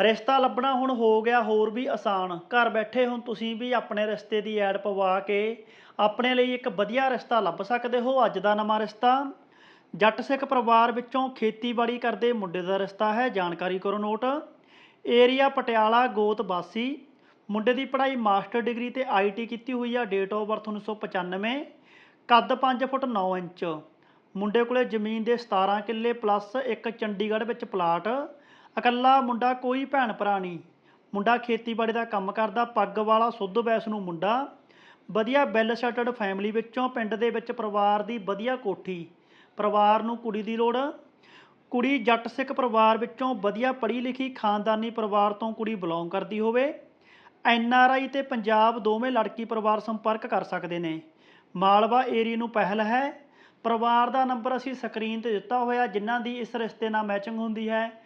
ਰਿਸ਼ਤਾ ਲੱਭਣਾ ਹੁਣ ਹੋ ਗਿਆ ਹੋਰ ਵੀ ਆਸਾਨ। ਘਰ ਬੈਠੇ ਹੁਣ ਤੁਸੀਂ ਵੀ ਆਪਣੇ ਰਿਸ਼ਤੇ ਦੀ ਐਡ ਪਵਾ ਕੇ ਆਪਣੇ ਲਈ ਇੱਕ ਵਧੀਆ ਰਿਸ਼ਤਾ ਲੱਭ ਸਕਦੇ ਹੋ। ਅੱਜ ਦਾ ਨਵਾਂ ਰਿਸ਼ਤਾ, ਜੱਟ ਸਿੱਖ ਪਰਿਵਾਰ ਵਿੱਚੋਂ ਖੇਤੀਬਾੜੀ ਕਰਦੇ ਮੁੰਡੇ ਦਾ ਰਿਸ਼ਤਾ ਹੈ। ਜਾਣਕਾਰੀ ਕਰੋ ਨੋਟ। ਏਰੀਆ ਪਟਿਆਲਾ, ਗੋਤ ਬਾਸੀ ਮੁੰਡੇ ਦੀ ਪੜ੍ਹਾਈ ਮਾਸਟਰ ਡਿਗਰੀ ਤੇ ਆਈਟੀ ਕੀਤੀ ਹੋਈ ਆ। ਡੇਟ ਆਫ ਬਰਥ 1995 ਕੱਦ 5 ਫੁੱਟ 9 ਇੰਚ। ਮੁੰਡੇ ਕੋਲੇ ਜ਼ਮੀਨ ਦੇ 17 ਕਿੱਲੇ ਪਲੱਸ ਇੱਕ ਚੰਡੀਗੜ੍ਹ ਵਿੱਚ ਪਲਾਟ ਇਕੱਲਾ ਮੁੰਡਾ ਕੋਈ ਭੈਣ ਭਰਾ ਨਹੀਂ। ਮੁੰਡਾ ਖੇਤੀਬਾੜੀ ਦਾ ਕੰਮ ਕਰਦਾ, ਪੱਗ ਵਾਲਾ ਸੁੱਧ ਵੈਸ ਨੂੰ ਮੁੰਡਾ। ਵਧੀਆ ਵੈਲ ਸੈਟਲਡ ਫੈਮਿਲੀ ਵਿੱਚੋਂ ਪਿੰਡ ਦੇ ਵਿੱਚ ਪਰਿਵਾਰ ਦੀ ਵਧੀਆ ਕੋਠੀ। ਪਰਿਵਾਰ ਨੂੰ ਕੁੜੀ ਦੀ ਲੋੜ। ਕੁੜੀ ਜੱਟ ਸਿੱਖ ਪਰਿਵਾਰ ਵਿੱਚੋਂ ਵਧੀਆ ਪੜ੍ਹੀ ਲਿਖੀ ਖਾਨਦਾਨੀ ਪਰਿਵਾਰ ਤੋਂ ਕੁੜੀ ਬਿਲੋਂਗ ਕਰਦੀ ਹੋਵੇ। ਐਨ ਆਰ ਆਈ ਤੇ ਪੰਜਾਬ ਦੋਵੇਂ ਲੜਕੀ ਪਰਿਵਾਰ ਸੰਪਰਕ ਕਰ ਸਕਦੇ ਨੇ। ਮਾਲਵਾ ਏਰੀਆ ਨੂੰ ਪਹਿਲ ਹੈ। ਪਰਿਵਾਰ ਦਾ ਨੰਬਰ ਅਸੀਂ ਸਕਰੀਨ ਤੇ ਦਿੱਤਾ ਹੋਇਆ, ਜਿਨ੍ਹਾਂ ਦੀ ਇਸ ਰਿਸ਼ਤੇ ਨਾਲ ਮੈਚਿੰਗ ਹੁੰਦੀ ਹੈ।